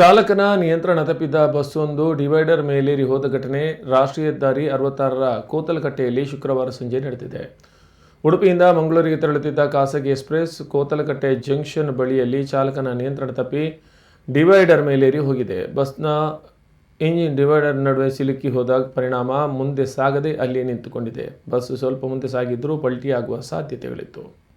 ಚಾಲಕನ ನಿಯಂತ್ರಣ ತಪ್ಪಿದ್ದ ಬಸ್ಸೊಂದು ಡಿವೈಡರ್ ಮೇಲೇರಿ ಹೋದ ಘಟನೆ. ರಾಷ್ಟ್ರೀಯ ಹೆದ್ದಾರಿ ಅರವತ್ತಾರರ ಕೋತಲಕಟ್ಟೆಯಲ್ಲಿ ಶುಕ್ರವಾರ ಸಂಜೆ ನಡೆದಿದೆ. ಉಡುಪಿಯಿಂದ ಮಂಗಳೂರಿಗೆ ತೆರಳುತ್ತಿದ್ದ ಖಾಸಗಿ ಎಕ್ಸ್ಪ್ರೆಸ್ ಕೋತಲಕಟ್ಟೆ ಜಂಕ್ಷನ್ ಬಳಿಯಲ್ಲಿ ಚಾಲಕನ ನಿಯಂತ್ರಣ ತಪ್ಪಿ ಡಿವೈಡರ್ ಮೇಲೇರಿ ಹೋಗಿದೆ. ಬಸ್ನ ಇಂಜಿನ್ ಡಿವೈಡರ್ ನಡುವೆ ಸಿಲುಕಿ ಹೋದ ಪರಿಣಾಮ ಮುಂದೆ ಸಾಗದೆ ಅಲ್ಲಿ ನಿಂತುಕೊಂಡಿದೆ. ಬಸ್ ಸ್ವಲ್ಪ ಮುಂದೆ ಸಾಗಿದ್ದರೂ ಪಲ್ಟಿಯಾಗುವ ಸಾಧ್ಯತೆಗಳಿತ್ತು.